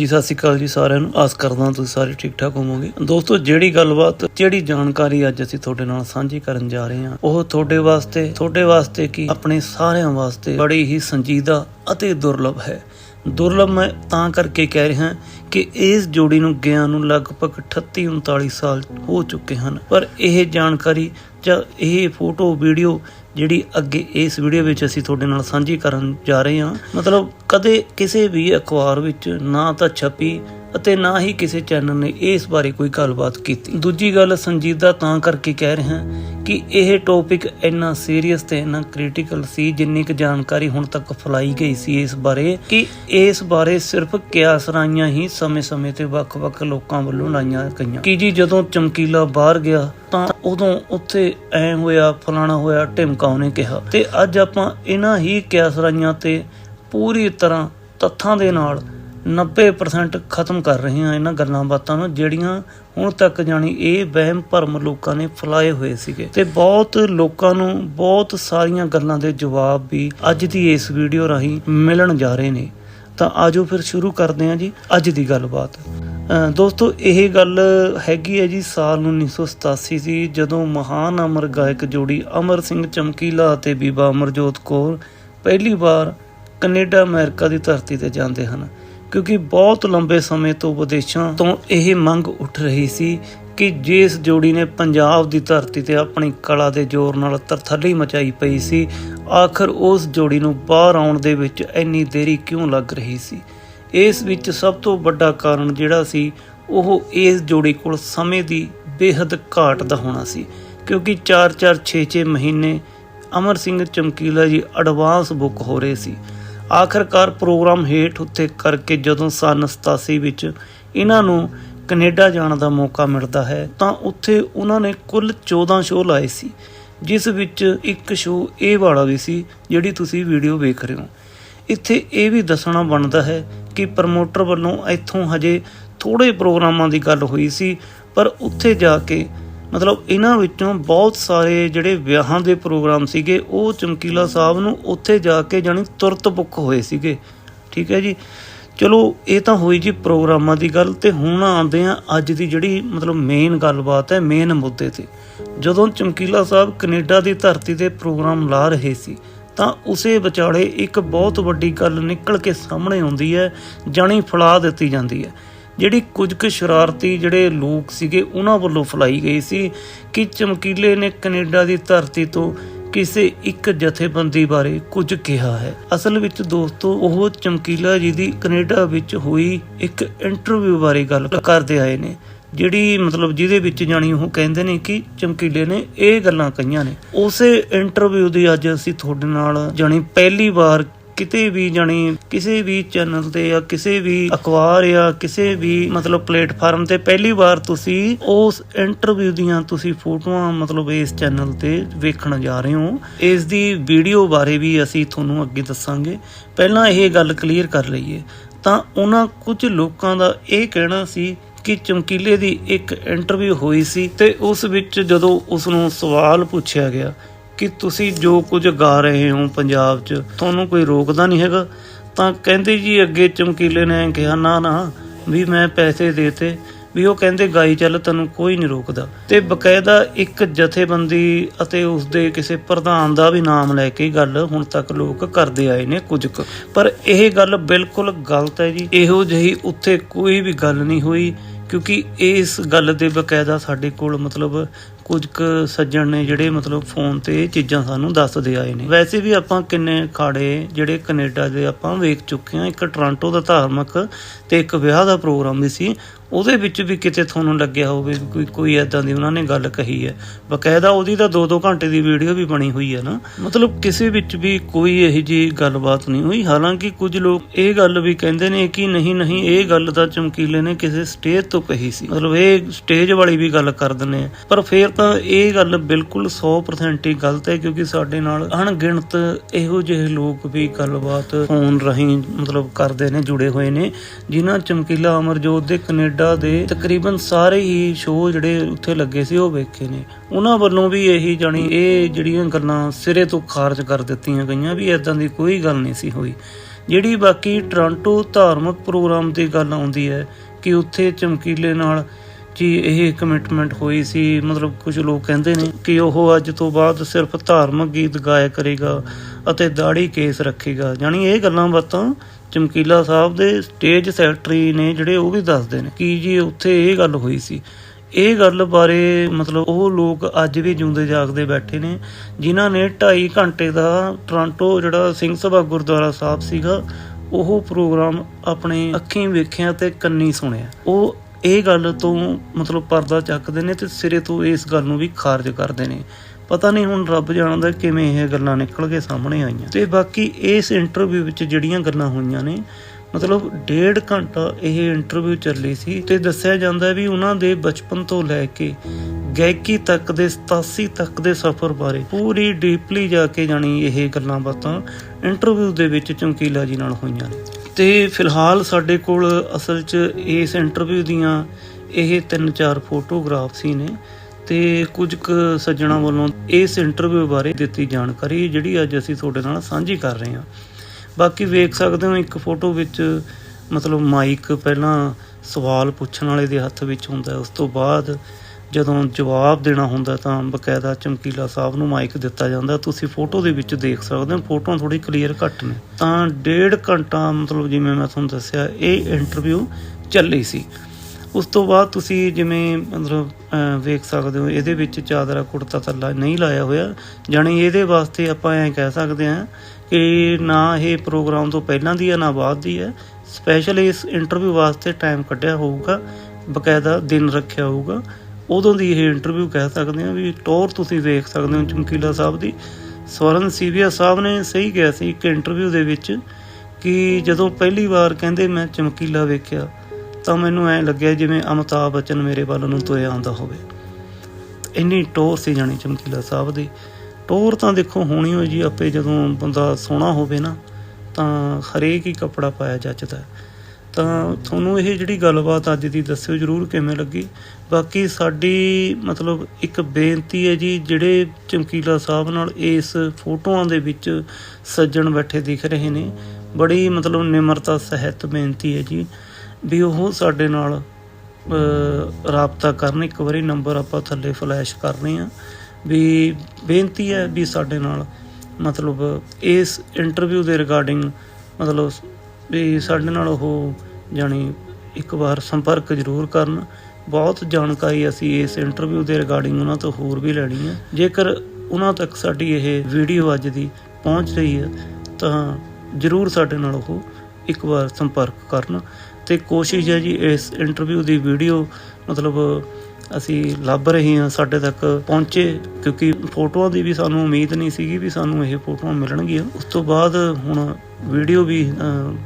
ਜੀ, ਸਤਿ ਸ਼੍ਰੀ ਅਕਾਲ ਜੀ ਸਾਰਿਆਂ ਨੂੰ। ਆਸ ਕਰਦਾ ਤੁਸੀਂ ਸਾਰੇ ਠੀਕ ਠਾਕ ਹੋਵੋਗੇ। ਦੋਸਤੋ, ਜਿਹੜੀ ਗੱਲਬਾਤ, ਜਿਹੜੀ ਜਾਣਕਾਰੀ ਅੱਜ ਅਸੀਂ ਤੁਹਾਡੇ ਨਾਲ ਸਾਂਝੀ ਕਰਨ ਜਾ ਰਹੇ ਹਾਂ, ਉਹ ਤੁਹਾਡੇ ਵਾਸਤੇ ਤੁਹਾਡੇ ਵਾਸਤੇ ਕੀ? ਆਪਣੇ ਸਾਰਿਆਂ ਵਾਸਤੇ ਬੜੀ ਹੀ ਸੰਜੀਦਾ ਅਤੇ ਦੁਰਲਭ ਹੈ। ਦੁਰਲਭ ਮੈਂ ਤਾਂ ਕਰਕੇ ਕਹਿ ਰਿਹਾ ਕਿ ਇਸ ਜੋੜੀ ਨੂੰ ਗਿਆ ਨੂੰ ਲਗਭਗ 38 39 ਸਾਲ ਹੋ ਚੁੱਕੇ ਹਨ। ਪਰ ਇਹ ਜਾਣਕਾਰੀ ਜਾਂ ਇਹ ਫੋਟੋ, ਵੀਡੀਓ ਜਿਹੜੀ ਅੱਗੇ ਇਸ ਵੀਡੀਓ ਵਿੱਚ ਅਸੀਂ ਤੁਹਾਡੇ ਨਾਲ ਸਾਂਝੀ ਕਰਨ ਜਾ ਰਹੇ ਹਾਂ, ਮਤਲਬ ਕਦੇ ਕਿਸੇ ਵੀ ਅਖਬਾਰ ਵਿੱਚ ਨਾ ਤਾਂ ਛਪੀ ਅਤੇ ਨਾ ਹੀ ਕਿਸੇ ਚੈਨਲ ਨੇ ਇਸ ਬਾਰੇ ਕੋਈ ਗੱਲਬਾਤ ਕੀਤੀ। ਦੂਜੀ ਗੱਲ ਸੰਜੀਦਾ ਤਾਂ ਕਰਕੇ ਕਹਿ ਰਿਹਾ ਕਿ ਇਹ ਟੌਪਿਕ ਇੰਨਾ ਸੀਰੀਅਸ ਤੇ ਇੰਨਾ ਕ੍ਰਿਟੀਕਲ ਸੀ, ਜਿੰਨੀ ਕੁ ਜਾਣਕਾਰੀ ਹੁਣ ਤੱਕ ਫੈਲਾਈ ਗਈ ਸੀ ਇਸ ਬਾਰੇ, ਕਿ ਇਸ ਬਾਰੇ ਸਿਰਫ ਕਿਆਸ ਹੀ ਸਮੇਂ-ਸਮੇਂ ਤੇ ਵੱਖ-ਵੱਖ ਲੋਕਾਂ ਵੱਲੋਂ ਲਾਈਆਂ ਗਈਆਂ। ਕਿ ਜੀ, ਜਦੋਂ ਚਮਕੀਲਾ ਬਾਹਰ ਗਿਆ, ਤਾਂ ਉਦੋਂ ਉੱਥੇ ਐ ਹੋਇਆ, ਫਲਾਣਾ ਹੋਇਆ, ਢਿਮਕਾ ਉਹਨੇ ਕਿਹਾ। ਤੇ ਅੱਜ ਆਪਾਂ ਇਹਨਾਂ ਹੀ ਕਿਆਸਰਾਈਆਂ ਤੇ ਪੂਰੀ ਤਰ੍ਹਾਂ ਤੱਥਾਂ ਦੇ ਨਾਲ 90% ਖਤਮ ਕਰ ਰਹੇ ਹਾਂ ਇਹਨਾਂ ਗੱਲਾਂ ਬਾਤਾਂ ਨੂੰ, ਜਿਹੜੀਆਂ ਹੁਣ ਤੱਕ ਜਾਣੀ ਇਹ ਵਹਿਮ ਭਰਮ ਲੋਕਾਂ ਨੇ ਫੈਲਾਏ ਹੋਏ ਸੀਗੇ। ਤੇ ਬਹੁਤ ਲੋਕਾਂ ਨੂੰ ਬਹੁਤ ਸਾਰੀਆਂ ਗੱਲਾਂ ਦੇ ਜਵਾਬ ਵੀ ਅੱਜ ਦੀ ਇਸ ਵੀਡੀਓ ਰਾਹੀਂ ਮਿਲਣ ਜਾ ਰਹੇ ਨੇ। ਤਾਂ ਆਜੋ ਫਿਰ ਸ਼ੁਰੂ ਕਰਦੇ ਹਾਂ ਜੀ ਅੱਜ ਦੀ ਗੱਲਬਾਤ। ਦੋਸਤੋ, ਇਹ ਗੱਲ ਹੈਗੀ ਹੈ ਜੀ ਸਾਲ 1987 ਸੀ ਜਦੋਂ ਮਹਾਨ ਅਮਰ ਗਾਇਕ ਜੋੜੀ ਅਮਰ ਸਿੰਘ ਚਮਕੀਲਾ ਅਤੇ ਬੀਬਾ ਅਮਰਜੋਤ ਕੌਰ ਪਹਿਲੀ ਵਾਰ ਕੈਨੇਡਾ, ਅਮਰੀਕਾ ਦੀ ਧਰਤੀ ਤੇ ਜਾਂਦੇ ਹਨ। ਕਿਉਂਕਿ ਬਹੁਤ ਲੰਬੇ ਸਮੇਂ ਤੋਂ ਵਿਦੇਸ਼ਾਂ ਤੋਂ ਇਹ ਮੰਗ ਉੱਠ ਰਹੀ ਸੀ ਕਿ ਜਿਸ ਜੋੜੀ ਨੇ ਪੰਜਾਬ ਦੀ ਧਰਤੀ ਤੇ ਆਪਣੀ ਕਲਾ ਦੇ ਜ਼ੋਰ ਨਾਲ ਤਰਥੱਲੀ ਮਚਾਈ ਪਈ ਸੀ, ਆਖਰ ਉਸ ਜੋੜੀ ਨੂੰ ਬਾਹਰ ਆਉਣ ਦੇ ਵਿੱਚ ਇੰਨੀ ਦੇਰੀ ਕਿਉਂ ਲੱਗ ਰਹੀ ਸੀ? ਇਸ ਵਿੱਚ ਸਭ ਤੋਂ ਵੱਡਾ ਕਾਰਨ ਜਿਹੜਾ ਸੀ, ਉਹ ਇਸ ਜੋੜੀ ਕੋਲ ਸਮੇਂ ਦੀ ਬੇਹੱਦ ਘਾਟ ਦਾ ਹੋਣਾ ਸੀ, ਕਿਉਂਕਿ 4-4 6-6 ਮਹੀਨੇ ਅਮਰ ਸਿੰਘ ਚਮਕੀਲਾ ਜੀ ਐਡਵਾਂਸ ਬੁੱਕ ਹੋ ਰਹੇ ਸੀ। ਆਖਰਕਾਰ ਪ੍ਰੋਗਰਾਮ ਹੇਠ ਉੱਤੇ ਕਰਕੇ ਜਦੋਂ ਸਨ 87 ਵਿੱਚ ਇਹਨਾਂ ਨੂੰ ਕੈਨੇਡਾ ਜਾਣ ਦਾ ਮੌਕਾ ਮਿਲਦਾ ਹੈ, ਤਾਂ ਉੱਥੇ ਉਹਨਾਂ ਨੇ ਕੁੱਲ 14 ਸ਼ੋਅ ਲਾਏ ਸੀ, ਜਿਸ ਵਿੱਚ ਇੱਕ ਸ਼ੋਅ ਇਹ ਵਾਲਾ ਵੀ ਸੀ ਜਿਹੜੀ ਤੁਸੀਂ ਵੀਡੀਓ ਵੇਖ ਰਹੇ ਹੋ। ਇੱਥੇ ਇਹ ਵੀ ਦੱਸਣਾ ਬਣਦਾ ਹੈ ਕਿ ਪ੍ਰਮੋਟਰ ਵੱਲੋਂ ਇੱਥੋਂ ਹਜੇ ਥੋੜੇ ਪ੍ਰੋਗਰਾਮਾਂ ਦੀ ਗੱਲ ਹੋਈ ਸੀ, ਪਰ ਉੱਥੇ ਜਾ ਕੇ ਮਤਲਬ ਇਹਨਾਂ ਵਿੱਚੋਂ ਬਹੁਤ ਸਾਰੇ ਜਿਹੜੇ ਵਿਆਹਾਂ ਦੇ ਪ੍ਰੋਗਰਾਮ ਸੀਗੇ, ਉਹ ਚਮਕੀਲਾ ਸਾਹਿਬ ਨੂੰ ਉੱਥੇ ਜਾ ਕੇ ਜਾਣੀ ਤੁਰਤ ਬੁੱਕ ਹੋਏ ਸੀਗੇ। ਠੀਕ ਹੈ ਜੀ? ਚਲੋ, ਇਹ ਤਾਂ ਹੋਈ ਜੀ ਪ੍ਰੋਗਰਾਮਾਂ ਦੀ ਗੱਲ ਤੇ ਹੁਣ ਆਉਂਦੇ ਆ ਅੱਜ ਦੀ ਜਿਹੜੀ ਮਤਲਬ ਮੇਨ ਗੱਲਬਾਤ ਹੈ ਮੇਨ ਮੁੱਦੇ ਤੇ। ਜਦੋਂ ਚਮਕੀਲਾ ਸਾਹਿਬ ਕੈਨੇਡਾ ਦੀ ਧਰਤੀ ਤੇ ਪ੍ਰੋਗਰਾਮ ਲਾ ਰਹੇ ਸੀ, ਤਾਂ ਉਸੇ ਵਿਚਾਲੇ ਇੱਕ ਬਹੁਤ ਵੱਡੀ ਗੱਲ ਨਿਕਲ ਕੇ ਸਾਹਮਣੇ ਆਉਂਦੀ ਹੈ, ਜਾਣੀ ਫਲਾ ਦਿੱਤੀ ਜਾਂਦੀ ਹੈ। ਜਿਹੜੀ ਕੁਝ ਕੁ ਸ਼ਰਾਰਤੀ ਜਿਹੜੇ ਲੋਕ ਸੀਗੇ ਉਹਨਾਂ ਵੱਲੋਂ ਫਲਾਈ ਗਈ ਸੀ ਕਿ ਚਮਕੀਲੇ ਨੇ ਕੈਨੇਡਾ ਦੀ ਧਰਤੀ ਤੋਂ ਕਿਸੇ ਇੱਕ ਜਥੇਬੰਦੀ ਬਾਰੇ ਕੁਝ ਕਿਹਾ ਹੈ। ਅਸਲ ਵਿੱਚ ਦੋਸਤੋ, ਉਹ ਚਮਕੀਲਾ ਜੀ ਦੀ ਕੈਨੇਡਾ ਵਿੱਚ ਹੋਈ ਇੱਕ ਇੰਟਰਵਿਊ ਬਾਰੇ ਗੱਲ ਕਰਦੇ ਆਏ ਨੇ, ਜਿਹੜੀ ਮਤਲਬ ਜਿਹਦੇ ਵਿੱਚ ਜਾਣੀ ਉਹ ਕਹਿੰਦੇ ਨੇ ਕਿ ਚਮਕੀਲੇ ਨੇ ਇਹ ਗੱਲਾਂ ਕਹੀਆਂ ਨੇ। ਉਸੇ ਇੰਟਰਵਿਊ ਦੀ ਅੱਜ ਅਸੀਂ ਤੁਹਾਡੇ ਨਾਲ ਜਾਣੀ ਪਹਿਲੀ ਵਾਰ ਕਿਤੇ ਵੀ ਜਾਣੀ, ਕਿਸੇ ਵੀ ਚੈਨਲ ਤੇ ਜਾਂ ਕਿਸੇ ਵੀ ਅਖਬਾਰ ਜਾਂ ਕਿਸੇ ਵੀ ਮਤਲਬ ਪਲੇਟਫਾਰਮ ਤੇ ਪਹਿਲੀ ਵਾਰ ਤੁਸੀਂ ਉਸ ਇੰਟਰਵਿਊ ਦੀਆਂ ਤੁਸੀਂ ਫੋਟੋਆਂ ਮਤਲਬ ਇਸ ਚੈਨਲ ਤੇ ਵੇਖਣ ਜਾ ਰਹੇ ਹੋ। ਇਸ ਦੀ ਵੀਡੀਓ ਬਾਰੇ ਵੀ ਅਸੀਂ ਤੁਹਾਨੂੰ ਅੱਗੇ ਦੱਸਾਂਗੇ। ਪਹਿਲਾਂ ਇਹ ਗੱਲ ਕਲੀਅਰ ਕਰ ਲਈਏ। ਤਾਂ ਉਹਨਾਂ ਕੁਝ ਲੋਕਾਂ ਦਾ ਇਹ ਕਹਿਣਾ ਸੀ ਕਿ ਚਮਕੀਲੇ ਦੀ ਇੱਕ ਇੰਟਰਵਿਊ ਹੋਈ ਸੀ ਤੇ ਉਸ ਵਿੱਚ ਜਦੋਂ ਉਸ ਨੂੰ ਸਵਾਲ ਪੁੱਛਿਆ ਗਿਆ ਕਿ ਤੁਸੀਂ ਜੋ ਕੁਝ ਗਾ ਰਹੇ ਹੋ ਪੰਜਾਬ 'ਚ, ਤੁਹਾਨੂੰ ਕੋਈ ਰੋਕਦਾ ਨਹੀਂ ਹੈਗਾ। ਤਾਂ ਕਹਿੰਦੇ ਜੀ ਅੱਗੇ ਚਮਕੀਲੇ ਨੇ ਕਿਹਾ, ਨਾ ਨਾ, ਵੀ ਮੈਂ ਪੈਸੇ ਦੇਤੇ, ਵੀ ਉਹ ਕਹਿੰਦੇ ਗਾਈ ਚੱਲ, ਤੈਨੂੰ ਕੋਈ ਨਹੀਂ ਰੋਕਦਾ। ਤੇ ਬਕਾਇਦਾ ਇੱਕ ਜਥੇਬੰਦੀ ਅਤੇ ਉਸ ਦੇ ਕਿਸੇ ਪ੍ਰਧਾਨ ਦਾ ਵੀ ਨਾਮ ਲੈ ਕੇ ਗੱਲ ਹੁਣ ਤੱਕ ਲੋਕ ਕਰਦੇ ਆਏ ਨੇ ਕੁਝ ਕੁ। ਪਰ ਇਹ ਗੱਲ ਬਿਲਕੁਲ ਗਲਤ ਹੈ ਜੀ। ਇਹੋ ਜਿਹੀ ਉੱਥੇ ਕੋਈ ਵੀ ਗੱਲ ਨਹੀਂ ਹੋਈ, ਕਿਉਂਕਿ ਇਸ ਗੱਲ ਦੇ ਬਕਾਇਦਾ ਸਾਡੇ ਕੋਲ ਮਤਲਬ ਕੁਝ ਕੁ ਸੱਜਣ ਨੇ ਜਿਹੜੇ ਮਤਲਬ ਫੋਨ ਤੇ ਚੀਜ਼ਾਂ ਸਾਨੂੰ ਦੱਸਦੇ ਆਏ ਨੇ। ਵੈਸੇ ਵੀ ਆਪਾਂ ਕਿੰਨੇ ਅਖਾੜੇ ਜਿਹੜੇ ਕੈਨੇਡਾ ਦੇ ਆਪਾਂ ਵੇਖ ਚੁੱਕੇ ਹਾਂ। ਇੱਕ ਟੋਰਾਂਟੋ ਦਾ ਧਾਰਮਿਕ ਤੇ ਇੱਕ ਵਿਆਹ ਦਾ ਪ੍ਰੋਗਰਾਮ ਵੀ ਸੀ। ਉਹਦੇ ਵਿੱਚ ਵੀ ਕਿਤੇ ਤੁਹਾਨੂੰ ਲੱਗਿਆ ਹੋਵੇ ਵੀ ਕੋਈ ਕੋਈ ਐਦਾਂ ਦੀ ਉਹਨਾਂ ਨੇ ਗੱਲ ਕਹੀ ਹੈ। ਬਕਾਇਦਾ ਉਹਦੀ ਤਾਂ 2-2 ਘੰਟੇ ਦੀ ਵੀਡੀਓ ਵੀ ਬਣੀ ਹੋਈ ਹੈ ਨਾ। ਮਤਲਬ ਕਿਸੇ ਵਿੱਚ ਵੀ ਕੋਈ ਇਹੋ ਜੀ ਗੱਲਬਾਤ ਨਹੀਂ ਹੋਈ। ਹਾਲਾਂਕਿ ਕੁਝ ਲੋਕ ਇਹ ਗੱਲ ਵੀ ਕਹਿੰਦੇ ਨੇ ਕਿ ਨਹੀਂ ਨਹੀਂ, ਇਹ ਗੱਲ ਤਾਂ ਚਮਕੀਲੇ ਨੇ ਕਿਸੇ ਸਟੇਜ ਤੋਂ ਕਹੀ ਸੀ। ਮਤਲਬ ਇਹ ਸਟੇਜ ਵਾਲੀ ਵੀ ਗੱਲ ਕਰ ਦਿੰਦੇ ਆ। ਪਰ ਫਿਰ ਤਾਂ ਇਹ ਗੱਲ ਬਿਲਕੁਲ 100% ਹੀ ਗਲਤ ਹੈ ਕਿਉਂਕਿ ਸਾਡੇ ਨਾਲ ਅਣਗਿਣਤ ਇਹੋ ਜਿਹੇ ਲੋਕ ਵੀ ਗੱਲਬਾਤ ਫੋਨ ਰਾਹੀਂ ਮਤਲਬ ਕਰਦੇ ਨੇ, ਜੁੜੇ ਹੋਏ ਨੇ, ਜਿਨ੍ਹਾਂ ਚਮਕੀਲਾ ਅਮਰਜੋਤ ਦੇ ਕੈਨੇਡਾ ਦੇ ਤਕਰੀਬਨ ਸਾਰੇ ਹੀ ਸ਼ੋਅ ਜਿਹੜੇ ਉੱਥੇ ਲੱਗੇ ਸੀ, ਉਹ ਵੇਖੇ ਨੇ। ਉਹਨਾਂ ਵੱਲੋਂ ਵੀ ਇਹੀ ਜਾਣੀ ਇਹ ਜਿਹੜੀਆਂ ਗੱਲਾਂ ਸਿਰੇ ਤੋਂ ਖਾਰਜ ਕਰ ਦਿੱਤੀਆਂ ਗਈਆਂ ਵੀ ਐਦਾਂ ਦੀ ਕੋਈ ਗੱਲ ਨਹੀਂ ਸੀ ਹੋਈ। ਜਿਹੜੀ ਬਾਕੀ ਟੋਰਾਂਟੋ ਧਾਰਮਿਕ ਪ੍ਰੋਗਰਾਮ ਦੀ ਗੱਲ ਆਉਂਦੀ ਹੈ ਕਿ ਉੱਥੇ ਚਮਕੀਲੇ ਨਾਲ ਜੀ ਇਹ ਕਮਿਟਮੈਂਟ ਹੋਈ ਸੀ, ਮਤਲਬ ਕੁਝ ਲੋਕ ਕਹਿੰਦੇ ਨੇ ਕਿ ਉਹ ਅੱਜ ਤੋਂ ਬਾਅਦ ਸਿਰਫ ਧਾਰਮਿਕ ਗੀਤ ਗਾਇਆ ਕਰੇਗਾ ਅਤੇ ਦਾੜੀ ਕੇਸ ਰੱਖੇਗਾ। ਯਾਨੀ ਇਹ ਗੱਲਾਂ ਬਾਤਾਂ ਚਮਕੀਲਾ ਸਾਹਿਬ ਦੇ ਸਟੇਜ ਸੈਕਟਰੀ ਨੇ ਜਿਹੜੇ ਉਹ ਵੀ ਦੱਸਦੇ ਨੇ ਕਿ ਜੀ ਉੱਥੇ ਇਹ ਗੱਲ ਹੋਈ ਸੀ। ਇਹ ਗੱਲ ਬਾਰੇ ਮਤਲਬ ਉਹ ਲੋਕ ਅੱਜ ਵੀ ਜਿਉਂਦੇ ਜਾਗਦੇ ਬੈਠੇ ਨੇ, ਜਿਨ੍ਹਾਂ ਨੇ 2.5 ਘੰਟੇ ਦਾ ਟੋਰਾਂਟੋ ਜਿਹੜਾ ਸਿੰਘ ਸਭਾ ਗੁਰਦੁਆਰਾ ਸਾਹਿਬ ਸੀਗਾ, ਉਹ ਪ੍ਰੋਗਰਾਮ ਆਪਣੇ ਅੱਖੀਂ ਵੇਖਿਆ ਤੇ ਕੰਨੀ ਸੁਣਿਆ। ਉਹ ਇਹ ਗੱਲ ਤੋਂ ਮਤਲਬ ਪਰਦਾ ਚੱਕਦੇ ਨੇ ਤੇ ਸਿਰੇ ਤੋਂ ਇਸ ਗੱਲ ਨੂੰ ਵੀ ਖਾਰਜ ਕਰਦੇ ਨੇ। ਪਤਾ ਨਹੀਂ ਹੁਣ ਰੱਬ ਜਾਣਦਾ ਕਿਵੇਂ ਇਹ ਗੱਲਾਂ ਨਿਕਲ ਕੇ ਸਾਹਮਣੇ ਆਈਆਂ। ਤੇ ਬਾਕੀ ਇਸ ਇੰਟਰਵਿਊ ਵਿੱਚ ਜਿਹੜੀਆਂ ਗੱਲਾਂ ਹੋਈਆਂ ਨੇ, ਮਤਲਬ ਡੇਢ ਘੰਟਾ ਇਹ ਇੰਟਰਵਿਊ ਚੱਲੀ ਸੀ ਤੇ ਦੱਸਿਆ ਜਾਂਦਾ ਵੀ ਉਹਨਾਂ ਦੇ ਬਚਪਨ ਤੋਂ ਲੈ ਕੇ ਗਾਇਕੀ ਤੱਕ ਦੇ 87 ਤੱਕ ਦੇ ਸਫ਼ਰ ਬਾਰੇ ਪੂਰੀ ਡੀਪਲੀ ਜਾ ਕੇ ਜਾਣੀ ਇਹ ਗੱਲਾਂ ਬਾਤਾਂ ਇੰਟਰਵਿਊ ਦੇ ਵਿੱਚ ਚਮਕੀਲਾ ਜੀ ਨਾਲ ਹੋਈਆਂ ਨੇ। ਤੇ ਫਿਲਹਾਲ ਸਾਡੇ ਕੋਲ ਅਸਲ 'ਚ ਇਸ ਇੰਟਰਵਿਊ ਦੀਆਂ ਇਹ ਤਿੰਨ ਚਾਰ ਫੋਟੋਗ੍ਰਾਫਸ ਹੀ ਨੇ। ਤੇ ਕੁਝ ਕੁ ਸੱਜਣਾ ਵੱਲੋਂ ਇਸ ਇੰਟਰਵਿਊ ਬਾਰੇ ਦਿੱਤੀ ਜਾਣਕਾਰੀ ਜਿਹੜੀ ਅੱਜ ਅਸੀਂ ਤੁਹਾਡੇ ਨਾਲ ਸਾਂਝੀ ਕਰ ਰਹੇ ਹਾਂ। ਬਾਕੀ ਵੇਖ ਸਕਦੇ ਹੋ ਇੱਕ ਫੋਟੋ ਵਿੱਚ ਮਤਲਬ ਮਾਈਕ ਪਹਿਲਾਂ ਸਵਾਲ ਪੁੱਛਣ ਵਾਲੇ ਦੇ ਹੱਥ ਵਿੱਚ ਹੁੰਦਾ, ਉਸ ਤੋਂ ਬਾਅਦ ਜਦੋਂ ਜਵਾਬ ਦੇਣਾ ਹੁੰਦਾ ਤਾਂ ਬਕਾਇਦਾ ਚਮਕੀਲਾ ਸਾਹਿਬ ਨੂੰ ਮਾਈਕ ਦਿੱਤਾ ਜਾਂਦਾ। ਤੁਸੀਂ ਫੋਟੋ ਦੇ ਵਿੱਚ ਦੇਖ ਸਕਦੇ ਹੋ ਫੋਟੋਆਂ ਥੋੜੀ ਕਲੀਅਰ ਘੱਟ ਨੇ। ਤਾਂ ਡੇਢ ਘੰਟਾ ਮਤਲਬ ਜਿਵੇਂ ਮੈਂ ਤੁਹਾਨੂੰ ਦੱਸਿਆ, ਇਹ ਇੰਟਰਵਿਊ ਚੱਲੀ ਸੀ। ਉਸ ਤੋਂ ਬਾਅਦ ਤੁਸੀਂ ਜਿਵੇਂ ਮਤਲਬ ਵੇਖ ਸਕਦੇ ਹੋ, ਇਹਦੇ ਵਿੱਚ ਚਾਦਰਾ, ਕੁੜਤਾ ਥੱਲਾ ਨਹੀਂ ਲਾਇਆ ਹੋਇਆ। ਜਾਣੀ ਇਹਦੇ ਵਾਸਤੇ ਆਪਾਂ ਐਂ ਕਹਿ ਸਕਦੇ ਹਾਂ ਕਿ ਨਾ ਇਹ ਪ੍ਰੋਗਰਾਮ ਤੋਂ ਪਹਿਲਾਂ ਦੀ ਹੈ ਨਾ ਬਾਅਦ ਦੀ ਹੈ ਸਪੈਸ਼ਲ ਇਸ ਇੰਟਰਵਿਊ ਵਾਸਤੇ ਟਾਈਮ ਕੱਢਿਆ ਹੋਊਗਾ, ਬਕਾਇਦਾ ਦਿਨ ਰੱਖਿਆ ਹੋਊਗਾ। ਉਦੋਂ ਦੀ ਇਹ ਇੰਟਰਵਿਊ ਕਹਿ ਸਕਦੇ ਹਾਂ ਵੀ ਟੌਰ ਤੁਸੀਂ ਵੇਖ ਸਕਦੇ ਹੋ ਚਮਕੀਲਾ ਸਾਹਿਬ ਦੀ। ਸਵਰਨ ਸੀਵੀਆ ਸਾਹਿਬ ਨੇ ਸਹੀ ਕਿਹਾ ਸੀ ਇੱਕ ਇੰਟਰਵਿਊ ਦੇ ਵਿੱਚ ਕਿ ਜਦੋਂ ਪਹਿਲੀ ਵਾਰ ਕਹਿੰਦੇ ਮੈਂ ਚਮਕੀਲਾ ਵੇਖਿਆ ਤਾਂ ਮੈਨੂੰ ਐ ਲੱਗਿਆ ਜਿਵੇਂ ਅਮਿਤਾਭ ਬੱਚਨ ਮੇਰੇ ਵੱਲ ਨੂੰ ਤੋਇਆ ਆਉਂਦਾ ਹੋਵੇ। ਇੰਨੀ ਟੋਰ ਸੀ ਜਾਣੀ ਚਮਕੀਲਾ ਸਾਹਿਬ ਦੀ। ਟੋਰ ਤਾਂ ਦੇਖੋ ਹੋਣੀ ਹੋਈ ਜੀ, ਆਪੇ ਜਦੋਂ ਬੰਦਾ ਸੋਹਣਾ ਹੋਵੇ ਨਾ, ਤਾਂ ਹਰੇਕ ਹੀ ਕੱਪੜਾ ਪਾਇਆ ਜੱਚਦਾ। ਤਾਂ ਤੁਹਾਨੂੰ ਇਹ ਜਿਹੜੀ ਗੱਲਬਾਤ ਅੱਜ ਦੀ ਦੱਸਿਓ ਜਰੂਰ ਕਿਵੇਂ ਲੱਗੀ। ਬਾਕੀ ਸਾਡੀ ਮਤਲਬ ਇੱਕ ਬੇਨਤੀ ਹੈ ਜੀ, ਜਿਹੜੇ ਚਮਕੀਲਾ ਸਾਹਿਬ ਨਾਲ ਇਸ ਫੋਟੋਆਂ ਦੇ ਵਿੱਚ ਸੱਜਣ ਬੈਠੇ ਦਿਖ ਰਹੇ ਨੇ, ਬੜੀ ਮਤਲਬ ਨਿਮਰਤਾ ਸਹਿਤ ਬੇਨਤੀ ਹੈ ਜੀ। ਵੀ ਉਹ ਸਾਡੇ ਨਾਲ ਰਾਬਤਾ ਕਰਨ, ਇੱਕ ਵਾਰੀ ਨੰਬਰ ਆਪਾਂ ਥੱਲੇ ਫਲੈਸ਼ ਕਰਨੇ ਆ। ਵੀ ਬੇਨਤੀ ਹੈ ਵੀ ਸਾਡੇ ਨਾਲ, ਮਤਲਬ ਇਸ ਇੰਟਰਵਿਊ ਦੇ ਰਿਗਾਰਡਿੰਗ ਮਤਲਬ ਵੀ ਸਾਡੇ ਨਾਲ ਉਹ ਜਾਣੀ ਇੱਕ ਵਾਰ ਸੰਪਰਕ ਜ਼ਰੂਰ ਕਰਨ। ਬਹੁਤ ਜਾਣਕਾਰੀ ਅਸੀਂ ਇਸ ਇੰਟਰਵਿਊ ਦੇ ਰਿਗਾਰਡਿੰਗ ਉਹਨਾਂ ਤੋਂ ਹੋਰ ਵੀ ਲੈਣੀ ਹੈ ਜੇਕਰ ਉਹਨਾਂ ਤੱਕ ਸਾਡੀ ਇਹ ਵੀਡੀਓ ਅੱਜ ਦੀ ਪਹੁੰਚ ਰਹੀ ਹੈ, ਤਾਂ ਜ਼ਰੂਰ ਸਾਡੇ ਨਾਲ ਉਹ ਇੱਕ ਵਾਰ ਸੰਪਰਕ ਕਰਨ ਤੇ ਕੋਸ਼ਿਸ਼ ਹੈ ਜੀ ਇਸ ਇੰਟਰਵਿਊ ਦੀ ਵੀਡੀਓ ਮਤਲਬ ਅਸੀਂ ਲੱਭ ਰਹੇ ਹਾਂ, ਸਾਡੇ ਤੱਕ ਪਹੁੰਚੇ, ਕਿਉਂਕਿ ਫੋਟੋਆਂ ਦੀ ਵੀ ਸਾਨੂੰ ਉਮੀਦ ਨਹੀਂ ਸੀਗੀ ਵੀ ਸਾਨੂੰ ਇਹ ਫੋਟੋਆਂ ਮਿਲਣਗੀਆਂ। ਉਸ ਤੋਂ ਬਾਅਦ ਹੁਣ ਵੀਡੀਓ ਵੀ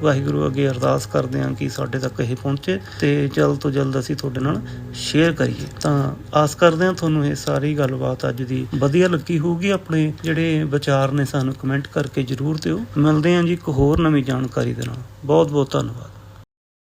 ਵਾਹਿਗੁਰੂ ਅੱਗੇ ਅਰਦਾਸ ਕਰਦੇ ਹਾਂ ਕਿ ਸਾਡੇ ਤੱਕ ਇਹ ਪਹੁੰਚੇ ਤੇ ਜਲਦ ਤੋਂ ਜਲਦ ਅਸੀਂ ਤੁਹਾਡੇ ਨਾਲ ਸ਼ੇਅਰ ਕਰੀਏ। ਤਾਂ ਆਸ ਕਰਦੇ ਹਾਂ ਤੁਹਾਨੂੰ ਇਹ ਸਾਰੀ ਗੱਲਬਾਤ ਅੱਜ ਦੀ ਵਧੀਆ ਲੱਗੀ ਹੋਊਗੀ। ਆਪਣੇ ਜਿਹੜੇ ਵਿਚਾਰ ਨੇ ਸਾਨੂੰ ਕਮੈਂਟ ਕਰਕੇ ਜਰੂਰ ਦਿਓ। ਮਿਲਦੇ ਹਾਂ ਜੀ ਇੱਕ ਹੋਰ ਨਵੀਂ ਜਾਣਕਾਰੀ ਦੇ ਨਾਲ। ਬਹੁਤ ਬਹੁਤ ਧੰਨਵਾਦ।